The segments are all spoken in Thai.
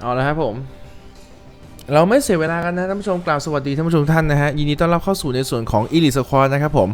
เอาละครับผม เราไม่เสียเวลากันนะท่านผู้ชมกล่าวสวัสดีท่านผู้ชมท่านนะฮะยินดีต้อนรับเข้าสู่ในส่วนของ Elite Squad นะครับผม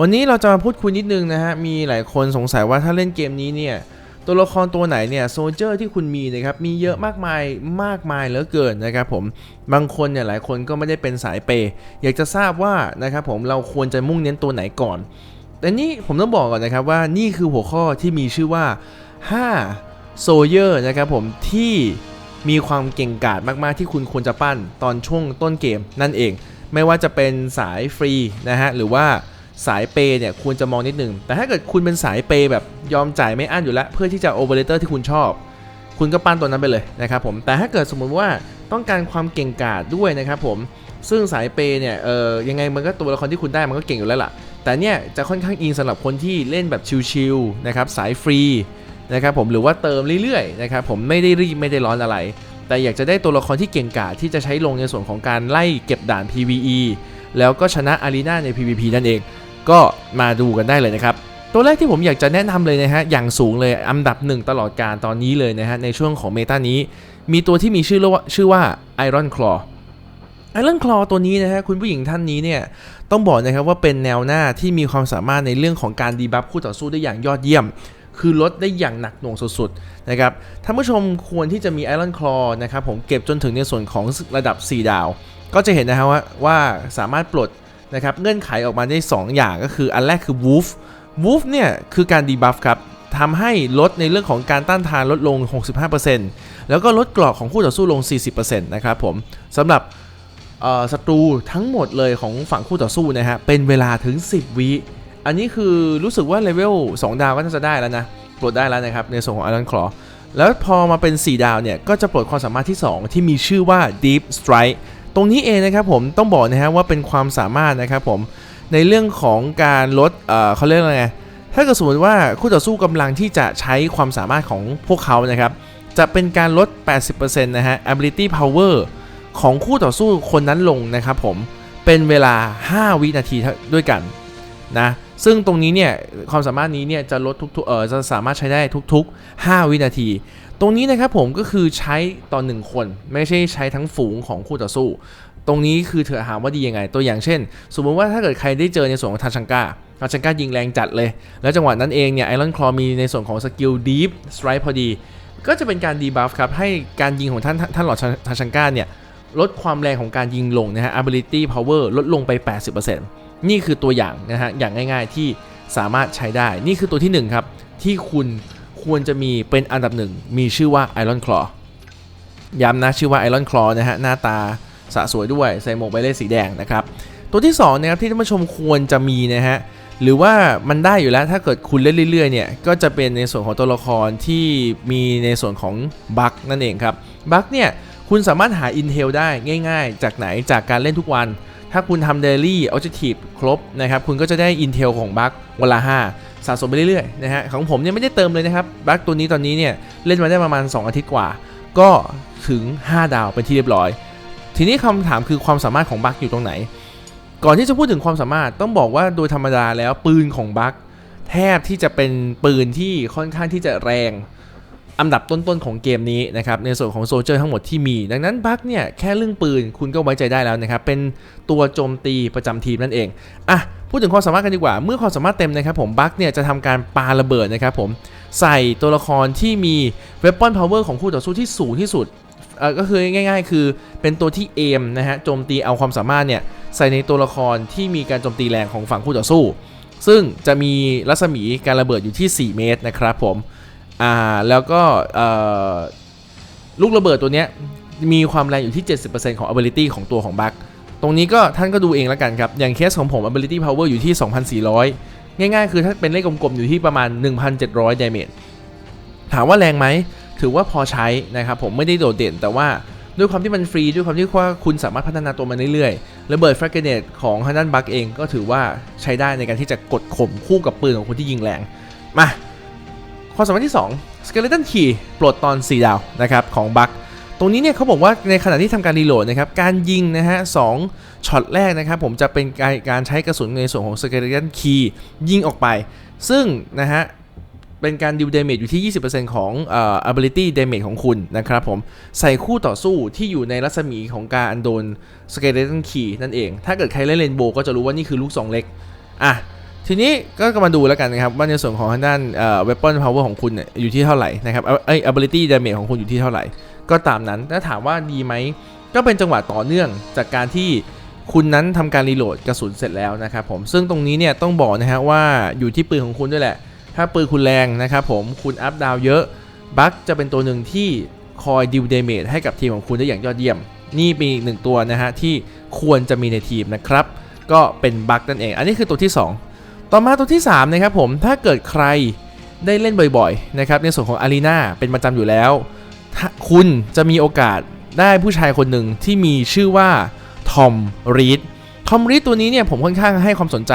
วันนี้เราจะมาพูดคุยนิดนึงนะฮะ มีหลายคนสงสัยว่าถ้าเล่นเกมนี้เนี่ยตัวละครตัวไหนเนี่ยโซเจอร์ที่คุณมีนะครับมีเยอะมากมายมากมายเหลือเกินนะครับผมบางคนเนี่ยหลายคนก็ไม่ได้เป็นสายเปย์อยากจะทราบว่านะครับผมเราควรจะมุ่งเน้นตัวไหนก่อน แต่นี่ผมต้องบอกก่อนนะครับว่านี่คือหัวข้อที่มีชื่อว่า5โซเยอร์นะครับผมที่ มีความเก่งกาจมากๆที่คุณควรจะปั้นตอนช่วงต้นเกมนั่นเอง ไม่ว่าจะเป็นสายฟรีนะฮะหรือว่าสายเปย์เนี่ยควรจะมองนิดนึง แต่ถ้าเกิดคุณเป็นสายเปย์แบบยอมจ่ายไม่อั้นอยู่แล้ว เพื่อที่จะโอเวอร์เรเตอร์ที่คุณชอบ คุณก็ปั้นตัวนั้นไปเลยนะครับผมแต่ถ้าเกิดสมมุติว่าต้องการความเก่งกาจด้วยนะครับผมซึ่งสายเปย์เนี่ยเออยังไงมันก็ตัวละครที่คุณได้มันก็เก่งอยู่แล้วล่ะ แต่เนี่ยจะค่อนข้างอินสำหรับคนที่เล่นแบบชิลๆนะครับสายฟรี นะครับผมหรือว่าเติมเรื่อยๆนะครับผมไม่ได้รีบไม่ได้ร้อนอะไร แต่อยากจะได้ตัวละครที่เก่งกาจที่จะใช้ลงในส่วนของการไล่เก็บด่าน PVE แล้วก็ชนะอารีนาใน PVP นั่นเอง ก็มาดูกันได้เลยนะครับตัวแรกที่ผมอยากจะแนะนำเลยนะฮะอย่างสูงเลยอันดับหนึ่งตลอดการตอนนี้เลยนะฮะในช่วงของเมตานี้ มีตัวที่มีชื่อว่าชื่อว่า Iron Claw Iron Claw ตัวนี้นะฮะคุณผู้หญิงท่านนี้เนี่ยต้องบอกนะครับว่าเป็นแนวหน้าที่มีความสามารถในเรื่องของการดีบัฟคู่ต่อสู้ได้อย่างยอดเยี่ยม คือลดได้อย่างหนักหน่วงสุดๆนะครับท่านผู้ชมควรที่จะมี Iron Claw นะครับผมเก็บจนถึงในส่วนของระดับ 4 ดาว ก็จะเห็นนะฮะว่าว่าสามารถปลดนะครับเงื่อนไขออกมาได้ 2 อย่างก็คืออันแรกคือ Wolf Wolf เนี่ยคือการดีบัฟครับทำให้ลดในเรื่องของการต้านทานลดลง 65%แล้วก็ลดกรอกของคู่ต่อสู้ลง 40%นะครับผมสำหรับศัตรูทั้งหมดเลยของฝั่งคู่ต่อสู้นะฮะเป็นเวลาถึง 10 วิ อันนี้คือรู้สึกว่าเลเวล2ดาวก็น่าจะได้แล้วนะ ปลดได้แล้วนะครับ ในส่วนของ Iron Claw แล้วพอมาเป็น 4 ดาวเนี่ย ก็จะปลดความสามารถที่ 2 ที่มีชื่อว่า Deep Strike ตรงนี้เองนะครับผมต้องบอกนะฮะว่าเป็นความสามารถนะครับผมในเรื่องของการลดเเขาเรียกว่าไงถ้าเกิดสมมติว่าคู่ต่อสู้กำลังที่จะใช้ความสามารถของพวกเขานะครับ จะเป็นการลด 80%นะฮะ ability power ของคู่ต่อสู้คนนั้นลงนะครับผมเป็นเวลา 5 วินาทีด้วยกันนะ ซึ่งตรงนี้เนี่ยความสามารถนี้เนี่ยจะลดทุกๆเออจะสามารถใช้ได้ทุกๆ 5 วินาที ตรงนี้นะครับผมก็คือใช้ต่อหนึ่งคน ไม่ใช่ใช้ทั้งฝูงของคู่ต่อสู้ ตรงนี้คือเธอถามว่าดียังไง ตัวอย่างเช่น สมมติว่าถ้าเกิดใครได้เจอในส่วนของทาชังกาทาชังกายิงแรงจัดเลย แล้วจังหวะนั้นเองเนี่ยไอรอนคลอมีในส่วนของสกิลดีฟสไตร์พอดี ก็จะเป็นการดีบัฟครับให้การยิงของท่านท่านหลอดทาชังกาเนี่ยลดความแรงของการยิงลงนะฮะ ability power ลดลงไป 80% นี่คือตัวอย่างนะฮะอย่างง่าย ๆที่สามารถใช้ได้ นี่คือตัวที่1ครับที่คุณควรจะมีเป็นอันดับหนึ่งมีชื่อว่า Iron Claw ย้ำนะชื่อว่า Iron Claw นะฮะหน้าตาสะสวยด้วยใส่หมวกใบเล่สีแดงนะครับตัวที่2นะครับที่ท่านผู้ชมควรจะมีนะฮะหรือว่ามันได้อยู่แล้วถ้าเกิดคุณเล่นเรื่อยๆเนี่ยก็จะเป็นในส่วนของตัวละครที่มีในส่วนของบัคนั่นเองครับบัคเนี่ยคุณสามารถหา Intel ได้ง่าย ๆ จากไหนจากการเล่นทุกวัน ถ้าคุณทำ Daily Objective ครบนะครับ คุณก็จะได้ Intel ของบัควันละ5สะสมไปเรื่อยๆนะฮะ ของผมเนี่ยไม่ได้เติมเลยนะครับ บัคตัวนี้ตอนนี้เนี่ย เล่นมาได้ประมาณ 2 อาทิตย์กว่า ก็ถึง 5 ดาวเป็นที่เรียบร้อย ทีนี้คำถามคือความสามารถของบัคอยู่ตรงไหน ก่อนที่จะพูดถึงความสามารถต้องบอกว่าโดยธรรมดาแล้วปืนของบัคแทบที่จะเป็นปืนที่ค่อนข้างที่จะแรง อันดับต้นๆของเกมนี้นะครับในส่วนของโซเจอร์ทั้งหมดที่มี ดังนั้นบัคเนี่ยแค่เรื่องปืนคุณก็ไว้ใจได้แล้วนะครับ เป็นตัวโจมตีประจำทีมนั่นเองอะพูดถึงความสามารถกันดีกว่า เมื่อความสามารถเต็มนะครับผมบัคเนี่ยจะทำการปาระเบิดนะครับผมใส่ตัวละครที่มีเว p ปอนพาวเวอร์ของคู่ต่อสู้ที่สูงที่สุดเออก็คือง่าย ๆ คือเป็นตัวที่เอมนะฮะโจมตีเอาความสามารถเนี่ยใส่ในตัวละครที่มีการโจมตีแรงของฝั่งคู่ต่อสู้ ซึ่งจะมีรัศมีการระเบิดอยู่ที่ 4 เมตรนะครับผม อ่าแล้วก็ลูกระเบิดตัวเนี้ยมีความแรงอยู่ที่ 70%ของ ability ของตัวของบัคตรงนี้ก็ท่านก็ดูเองแล้วกันครับ อย่างเคสของผม ability power อยู่ที่ 2,400 ง่ายๆ คือถ้าเป็นเลขกลมๆ อยู่ที่ประมาณ 1,700 damage ถามว่าแรงไหม ถือว่าพอใช้นะครับผมไม่ได้โดดเด่น แต่ว่าด้วยความที่มันฟรี ด้วยความที่ว่าคุณสามารถพัฒนาตัวมันเรื่อยๆระเบิดแฟรกเกเนตของฮันนันบักเองก็ถือว่าใช้ได้ในการที่จะกดข่มคู่กับปืนของคนที่ยิงแรง มา ความสามารถที่ 2 Skeleton Key ปลดตอน 4 ดาวนะครับของบักตรงนี้เนี่ยเขาบอกว่าในขณะที่ทำการรีโหลดนะครับการยิงนะฮะสองช็อตแรกนะครับผมจะเป็นการใช้กระสุนในส่วนของ Skeleton Key ยิงออกไป ซึ่งนะฮะเป็นการดิวเดเมจอยู่ที่ 20%ของเอ่อ ability damage ของคุณนะครับผม ใส่คู่ต่อสู้ที่อยู่ในรัศมีของการโดน skeleton key นั่นเอง ถ้าเกิดใครเล่นเรนโบก็จะรู้ว่านี่คือลูกซองเล็ก อะ ทีนี้ก็มาดูแล้วกันนะครับ ว่าในส่วนของทางด้านเอ่อ weapon power ของคุณเนี่ยอยู่ที่เท่าไหร่นะครับเอ้ย ability damage ของคุณอยู่ที่เท่าไหร่ ก็ตามนั้นถ้าถามว่าดีไหมก็เป็นจังหวะต่อเนื่องจากการที่คุณนั้นทำการรีโหลดกระสุนเสร็จแล้วนะครับผมซึ่งตรงนี้เนี่ยต้องบอกนะฮะว่าอยู่ที่ปืนของคุณด้วยแหละ ถ้าปืนคุณแรงนะครับผมคุณอัพดาวเยอะบัคจะเป็นตัวหนึ่งที่คอยดิวเดเมจให้กับทีมของคุณได้อย่างยอดเยี่ยม นี่เป็นอีกหนึ่งตัวนะฮะที่ควรจะมีในทีมนะครับ ก็เป็นบัคนั่นเอง อันนี้คือตัวที่ 2 ต่อมาตัวที่3นะครับผมถ้าเกิดใครได้เล่นบ่อยๆนะครับในส่วนของอารีนาเป็นประจำอยู่แล้ว คุณจะมีโอกาสได้ผู้ชายคนหนึ่งที่มีชื่อว่าทอมรีดทอมรีดตัวนี้เนี่ยผมค่อนข้างให้ความสนใจ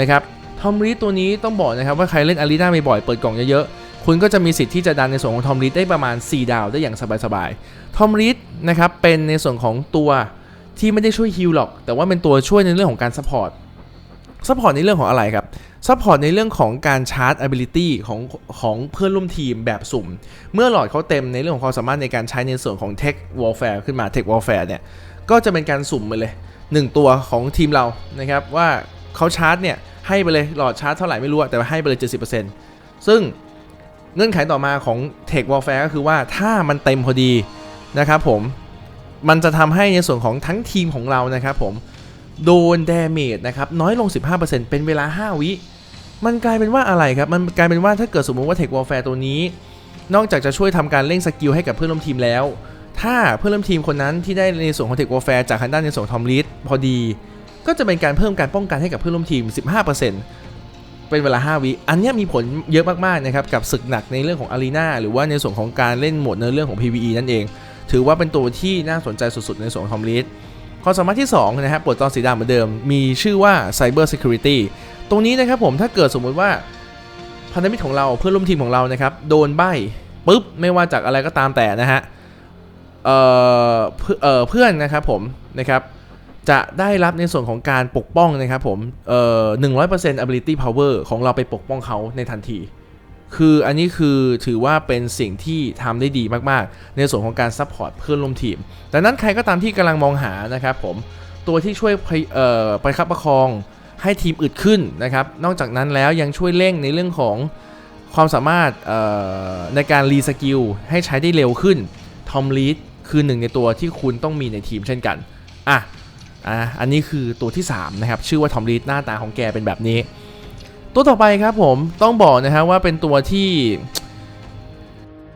นะครับทอมรีดตัวนี้ต้องบอกนะครับว่าใครเล่นอารีนาบ่อยๆเปิดกล่องเยอะๆคุณก็จะมีสิทธิ์ที่จะดันในส่วนของทอมรีดได้ประมาณ 4 ดาวได้อย่างสบายๆทอมรีดนะครับเป็นในส่วนของตัวที่ไม่ได้ช่วยฮิลหรอก แต่ว่าเป็นตัวช่วยในเรื่องของการซัพพอร์ต ซัพพอร์ตในเรื่องของอะไรครับซัพพอร์ตในเรื่องของการชาร์จ ability ของของเพื่อนร่วมทีมแบบสุ่ม เมื่อหลอดเขาเต็มในเรื่องของความสามารถในการใช้ในส่วนของ Tech Warfare ขึ้นมา Tech Warfare เนี่ย ก็จะเป็นการสุ่มไปเลย 1 ตัวของทีมเรานะครับ ว่าเขาชาร์จเนี่ย ให้ไปเลยหลอดชาร์จเท่าไหร่ไม่รู้ แต่ว่าให้ไปเลย 70%ซึ่งเงื่อนไขต่อมาของ Tech Warfare ก็คือว่าถ้ามันเต็มพอดีนะครับผมมันจะทำให้ในส่วนของทั้งทีมของเรานะครับผม โดน damage นะครับน้อยลง 15%เป็นเวลา 5 วิ มันกลายเป็นว่าอะไรครับ มันกลายเป็นว่าถ้าเกิดสมมติว่า Tech Warfare ตัวนี้ นอกจากจะช่วยทำการเร่งสกิลให้กับเพื่อนร่วมทีมแล้ว ถ้าเพื่อนร่วมทีมคนนั้นที่ได้ในส่วนของ Tech Warfare จากทางด้านในส่วนทอมลิสพอดี ก็จะเป็นการเพิ่มการป้องกันให้กับเพื่อนร่วมทีม 15%เป็นเวลา 5 วิ อันนี้มีผลเยอะมากๆนะครับกับศึกหนักในเรื่องของอารีนาหรือว่าในส่วนของการเล่นโหมดในเรื่องของ PVE นั่นเอง ถือว่าเป็นตัวที่น่าสนใจสุดๆในส่วนของทอมลิส ความสามารถที่2นะครับปลดตอนสีดำเหมือนเดิม มีชื่อว่า Cyber Security ตรงนี้นะครับผมถ้าเกิดสมมุติว่าพันธมิตรของเราเพื่อนร่วมทีมของเรานะครับโดนใบปุ๊บไม่ว่าจากอะไรก็ตามแต่นะฮะเอ่อเพื่อเอ่อเพื่อนนะครับผมนะครับจะได้รับในส่วนของการปกป้องนะครับผมเอ่อหนึ่งร้อยเปอร์เซ็นต์ ability power ของเราไปปกป้องเขาในทันที คืออันนี้คือถือว่าเป็นสิ่งที่ทำได้ดีมากๆ ในส่วนของการซัพพอร์ตเพื่อนร่วมทีมดังนั้นใครก็ตามที่กำลังมองหานะครับผมตัวที่ช่วยพยเอ่อประคับประคองให้ทีมอึดขึ้นนะครับ นอกจากนั้นแล้วยังช่วยเร่งในเรื่องของความสามารถในการรีสกิลให้ใช้ได้เร็วขึ้นทอมลีดคือหนึ่งในตัวที่คุณต้องมีในทีมเช่นกัน อะอะอันนี้คือตัวที่ 3 นะครับ ชื่อว่าทอมลีดหน้าตาของแกเป็นแบบนี้ ตัวต่อไปครับผมต้องบอกนะฮะว่าเป็นตัวที่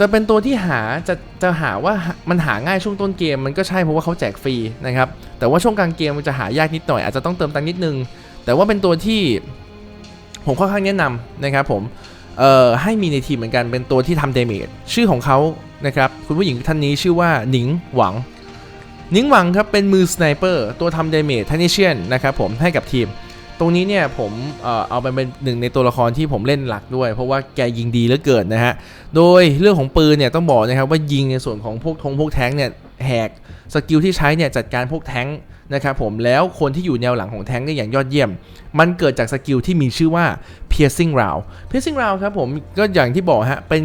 จะเป็นตัวที่หาจะจะหาว่ามันหาง่ายช่วงต้นเกมมันก็ใช่เพราะว่าเขาแจกฟรีนะครับแต่ว่าช่วงกลางเกมมันจะหายากนิดหน่อยอาจจะต้องเติมตังค์นิดนึง แต่ว่าเป็นตัวที่ผมค่อนข้างแนะนำนะครับผมเอ่อให้มีในทีมเหมือนกันเป็นตัวที่ทำเดเมจชื่อของเขานะครับคุณผู้หญิงท่านนี้ชื่อว่าหนิงหวังหนิงหวังครับเป็นมือสไนเปอร์ตัวทำเดเมจทันนิเชียนนะครับผมให้กับทีม ตรงนี้เนี่ยผมเอาไปเป็นหนึ่งในตัวละครที่ผมเล่นหลักด้วย เพราะว่าแกยิงดีเหลือเกินนะฮะ โดยเรื่องของปืนเนี่ยต้องบอกนะครับว่ายิงในส่วนของพวกธงพวกแท้งเนี่ยแหกสกิลที่ใช้เนี่ยจัดการพวกแท้งนะครับผมแล้วคนที่อยู่แนวหลังของแท้งได้อย่างยอดเยี่ยม มันเกิดจากสกิลที่มีชื่อว่า piercing round piercing round ครับผมก็อย่างที่บอกฮะเป็น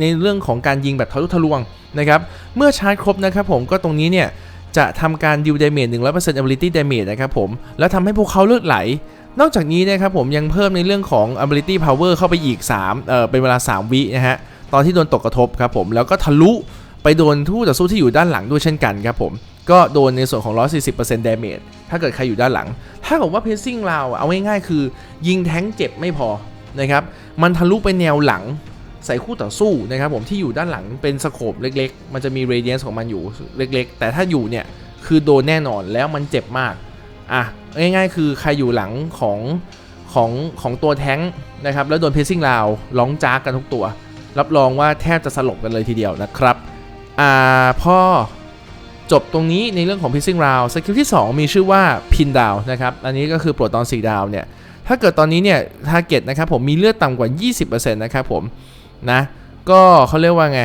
ในเรื่องของการยิงแบบทะลุทะลวงนะครับเมื่อชาร์จครบนะครับผมก็ตรงนี้เนี่ยจะทำการดิว damage 100% ability damage นะครับผม แล้วทำให้พวกเขาเลือดไหล นอกจากนี้นะครับผมยังเพิ่มในเรื่องของ ability power เข้าไปอีก3เอ่อเป็นเวลา 3 วินะฮะตอนที่โดนตกกระทบครับผมแล้วก็ทะลุไปโดนทู่ต่อสู้ที่อยู่ด้านหลังด้วยเช่นกันครับผมก็โดนในส่วนของ 140% damage ถ้าเกิดใครอยู่ด้านหลัง ถ้าบอกว่า pacing เราเอาง่ายๆคือ ยิงแท้งเจ็บไม่พอนะครับมันทะลุไปแนวหลังใส่คู่ต่อสู้นะครับผมที่อยู่ด้านหลังเป็นสโคปเล็ก ๆ มันจะมี radiance ของมันอยู่เล็ก ๆ แต่ถ้าอยู่เนี่ยคือโดนแน่นอนแล้วมันเจ็บมาก อะง่ายๆ คือใครอยู่หลังของของของตัวแท้งนะครับ แล้วโดน pacing ราวร้องจากกันทุกตัว รับรองว่าแทบจะสลบกันเลยทีเดียวนะครับอ่าพอจบตรงนี้ในเรื่องของ pissing round สกิลที่ 2 มีชื่อว่า pin down นะครับ อันนี้ก็คือปลดตอน 4 ดาวเนี่ย ถ้าเกิดตอนนี้เนี่ย target นะครับผมมีเลือดต่ำกว่า 20%นะครับผม นะ ก็เขาเรียกว่าไง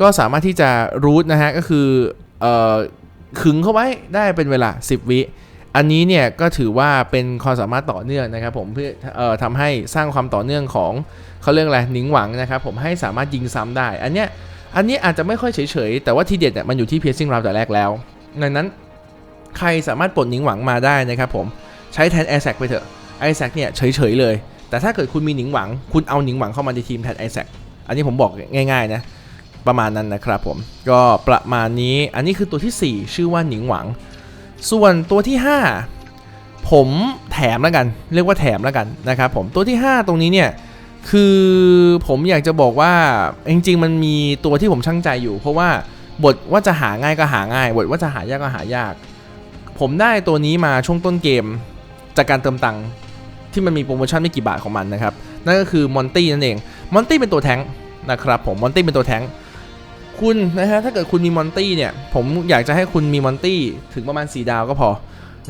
ก็สามารถที่จะรูทนะฮะ ก็คือ เอ่อขึงเข้าไว้ได้เป็นเวลา 10 วิ อันนี้เนี่ยก็ถือว่าเป็นความสามารถต่อเนื่องนะครับผมเพื่ออทำให้สร้างความต่อเนื่องของเขาเรียกอะไรหนิงหวังนะครับผมให้สามารถยิงซ้ำได้ อันเนี้ยอันนี้อาจจะไม่ค่อยเฉยๆ แต่ว่าทีเด็ดเนี่ยมันอยู่ที่ piercing round แต่แรกแล้ว ดังนั้นใครสามารถปลดหนิงหวังมาได้นะครับผมใช้แทน a อ s a c ไปเถอะไอแซเนี่ยเฉยๆเลย แต่ถ้าเกิดคุณมีหนิงหวัง คุณเอาหนิงหวังเข้ามาในทีมแทนไอแซคอันนี้ผมบอกง่ายๆนะประมาณนั้นนะครับผมก็ประมาณนี้อันนี้คือตัวที่ 4 ชื่อว่าหนิงหวัง ส่วนตัวที่ 5 ผมแถมแล้วกัน เรียกว่าแถมแล้วกันนะครับผมตัวที่ 5 ตรงนี้เนี่ยคือผมอยากจะบอกว่าจริงๆ มันมีตัวที่ผมช่างใจอยู่ เพราะว่าบทว่าจะหาง่ายก็หาง่าย บทว่าจะหายากก็หายาก ผมได้ตัวนี้มาช่วงต้นเกมจากการเติมตังค์ที่มันมีโปรโมชั่นไม่กี่บาทของมันนะครับ นั่นก็คือมอนตี้นั่นเอง มอนตี้เป็นตัวแท้งนะครับผม มอนตี้เป็นตัวแท้ง คุณนะฮะถ้าเกิดคุณมีมอนตี้เนี่ยผมอยากจะให้คุณมีมอนตี้ถึงประมาณ 4 ดาวก็พอ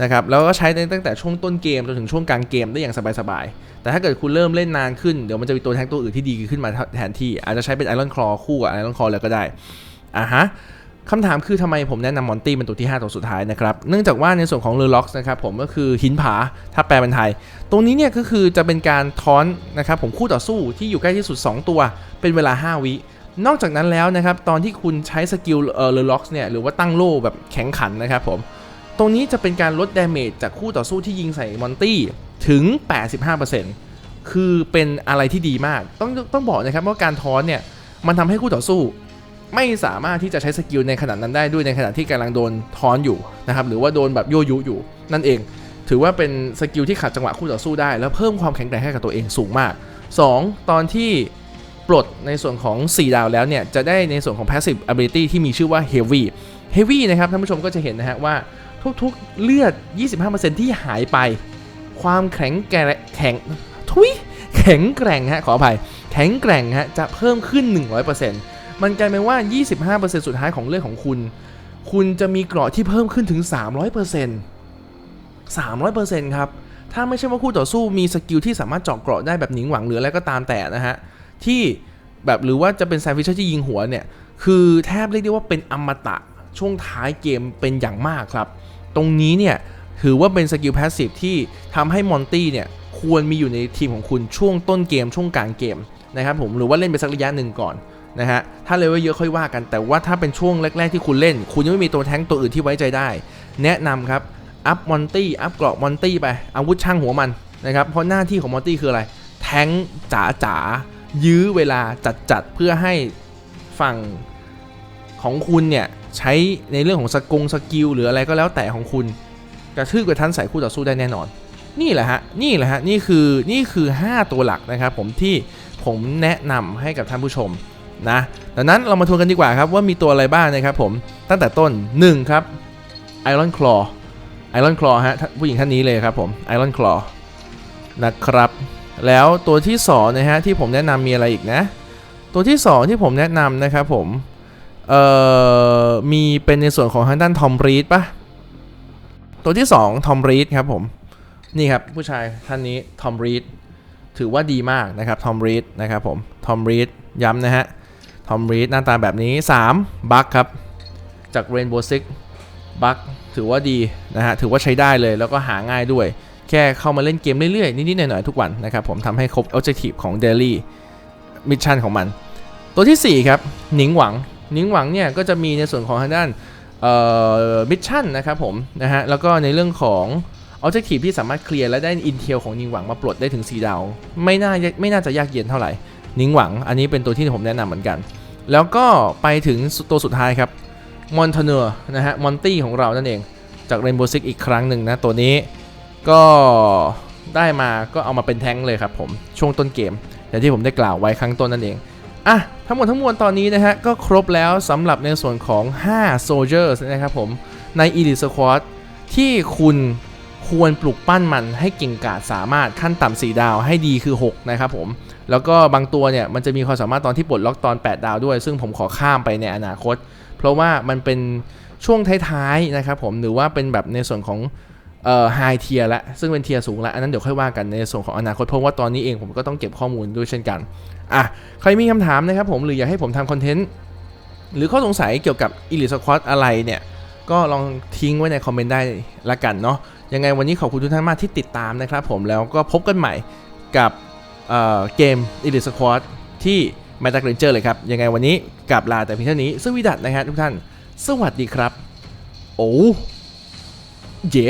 นะครับแล้วก็ใช้ได้ตั้งแต่ช่วงต้นเกมจนถึงช่วงกลางเกมได้อย่างสบายๆ แต่ถ้าเกิดคุณเริ่มเล่นนานขึ้น เดี๋ยวมันจะมีตัวแทงตัวอื่นที่ดีขึ้นมาแทนที่ อาจจะใช้เป็นไอรอนคลอคู่กับไอรอนคลอเลยก็ได้อะฮะคำถามคือทำไมผมแนะนำมอนตี้เป็นตัวที่ 5 ตัวสุดท้ายนะครับ เนื่องจากว่าในส่วนของเลอล็อกนะครับผมก็คือหินผาถ้าแปลเป็นไทย ตรงนี้เนี่ยก็คือจะเป็นการท้อนนะครับผมคู่ต่อสู้ที่อยู่ใกล้ที่สุด 2 ตัว เป็นเวลา 5 วิ นอกจากนั้นแล้วนะครับ ตอนที่คุณใช้สกิลเอ่อเลล็อกเนี่ยหรือว่าตั้งโล่แบบแข็งขันนะครับผม ตรงนี้จะเป็นการลดดาเมจจากคู่ต่อสู้ที่ยิงใส่มอนตี้ถึง 85%คือเป็นอะไรที่ดีมาก ต้องต้องบอกนะครับว่าการทอนเนี่ยมันทำให้คู่ต่อสู้ ไม่สามารถที่จะใช้สกิลในขนาดนั้นได้ด้วยในขณะที่กำลังโดนทอนอยู่นะครับหรือว่าโดนแบบโยยุอยู่นั่นเอง ถือว่าเป็นสกิลที่ขัดจังหวะคู่ต่อสู้ได้ แล้วเพิ่มความแข็งแกร่งให้กับตัวเองสูงมาก 2. ตอนที่ ปลดในส่วนของ 4 ดาวแล้วเนี่ย จะได้ในส่วนของ passive ability ที่มีชื่อว่า heavy heavy นะครับ ท่านผู้ชมก็จะเห็นนะฮะว่าทุกๆเลือด 25%ที่หายไป ความแข็งแกร่งแข็งทุยแข็งแกร่งฮะขออภัยแข็งแกร่งฮะจะเพิ่มขึ้น 100%มันกลายเป็นว่า 25%สุดท้ายของเลือดของคุณ คุณจะมีเกราะที่เพิ่มขึ้นถึง 300% 300%ครับถ้าไม่ใช่ว่าคู่ต่อสู้มีสกิลที่สามารถเจาะเกราะได้แบบหนิงหวังหรืออะไรก็ตามแต่นะฮะ ที่แบบหรือว่าจะเป็นแซนฟิชที่ยิงหัวเนี่ยคือแทบเรียกได้ว่าเป็นอมตะช่วงท้ายเกมเป็นอย่างมากครับ ตรงนี้เนี่ยถือว่าเป็นสกิลพาสซีฟที่ทำให้มอนตี้เนี่ยควรมีอยู่ในทีมของคุณช่วงต้นเกม ช่วงกลางเกมนะครับผมหรือว่าเล่นไปสักระยะหนึ่งก่อนนะฮะถ้าเลเวลเยอะค่อยว่ากัน แต่ว่าถ้าเป็นช่วงแรก ๆ ที่คุณเล่น คุณยังไม่มีตัวแท้งตัวอื่นที่ไว้ใจได้ แนะนำครับอัพมอนตี้อัพเกราะมอนตี้ไปอาวุธช่างหัวมันนะครับเพราะหน้าที่ของมอนตี้คืออะไร แท้งจ๋าจ๋า ยื้อเวลาจัดๆเพื่อให้ฝั่งของคุณเนี่ยใช้ในเรื่องของสกงสกิลหรืออะไรก็แล้วแต่ของคุณกระทืบกระทันใส่คู่ต่อสู้ได้แน่นอน นี่แหละฮะนี่แหละฮะนี่คือนี่คือ 5 ตัวหลักนะครับผมที่ผมแนะนำให้กับท่านผู้ชมนะดังนั้นเรามาทวนกันดีกว่าครับว่ามีตัวอะไรบ้างนะครับผมตั้งแต่ต้น 1 ครับ Iron Claw Iron Claw ฮะผู้หญิงท่านนี้เลยครับผม Iron Claw นะครับ แล้วตัวที่2นะฮะที่ผมแนะนำมีอะไรอีกนะ ตัวที่ 2 ที่ผมแนะนำนะครับผมเอ่อมีเป็นในส่วนของทางด้านทอมรีดปะตัวที่2ทอมรีดครับผมนี่ครับผู้ชายท่านนี้ทอมรีดถือว่าดีมากนะครับทอมรีดนะครับผมทอมรีดย้ำนะฮะทอมรีดหน้าตาแบบนี้ 3. บัคครับ จาก Rainbow Six บัคถือว่าดีนะฮะถือว่าใช้ได้เลยแล้วก็หาง่ายด้วย แค่เข้ามาเล่นเกมเรื่อยๆ นิดๆหน่อยๆทุกวันนะครับผมทำให้ครบ Objective ของ Daily Mission ของมัน ตัวทีสี่4 ครับหนิงหวังหนิงหวังเนี่ยก็จะมีในส่วนของทางด้านเอ่อมิชชั่นนะครับผมนะฮะแล้วก็ในเรื่องของ Objective ที่สามารถเคลียร์และได้ Intel ของนิงหวังมาปลดได้ถึง 4 ดาว ไม่น่าไม่น่าจะยากเย็นเท่าไหร่นิงหวัง อันนี้เป็นตัวที่ผมแนะนำเหมือนกัน แล้วก็ไปถึงตัวสุดท้ายครับมอนเทเนอร์นะฮะมอนตี้ของเรานั่นเองจาก Rainbow Six อีกครั้งหนึ่งนะ ตัวนี้ ก็ได้มาก็เอามาเป็นแท้งเลยครับผมช่วงต้นเกม อย่างที่ผมได้กล่าวไว้ครั้งต้นนั่นเองอะทั้งหมดทั้งมวลตอนนี้นะฮะ ก็ครบแล้วสำหรับในส่วนของ 5 Soldiers นะครับผมใน Elite Squad ที่คุณควรปลุกปั้นมันให้เก่งกาจสามารถขั้นต่ำ4ดาวให้ดีคือ 6 นะครับผม แล้วก็บางตัวเนี่ย มันจะมีความสามารถตอนที่ปลดล็อกตอน 8 ดาวด้วย ซึ่งผมขอข้ามไปในอนาคต เพราะว่ามันเป็นช่วงท้ายๆนะครับผมหรือว่าเป็นแบบในส่วนของ เอ่อไฮเทียละซึ่งเป็นเทียสูงละอันนั้นเดี๋ยวค่อยว่ากันในส่วนของอนาคตเพราะว่าตอนนี้เองผมก็ต้องเก็บข้อมูลด้วยเช่นกันอะใครมีคำถามนะครับผมหรืออยากให้ผมทำคอนเทนต์หรือข้อสงสัยเกี่ยวกับ Elite Squad อะไรเนี่ย ก็ลองทิ้งไว้ในคอมเมนต์ได้ละกันเนาะยังไงวันนี้ขอบคุณทุกท่านมากที่ติดตามนะครับผมแล้วก็พบกันใหม่กับเเกม Elite Squad ที่ m a t a g Ranger เลยครับ ยังไงวันนี้กลับลาแต่เพียงเท่านี้สวีดัตนะฮะทุกท่าน สวัสดีครับ โอ้เย่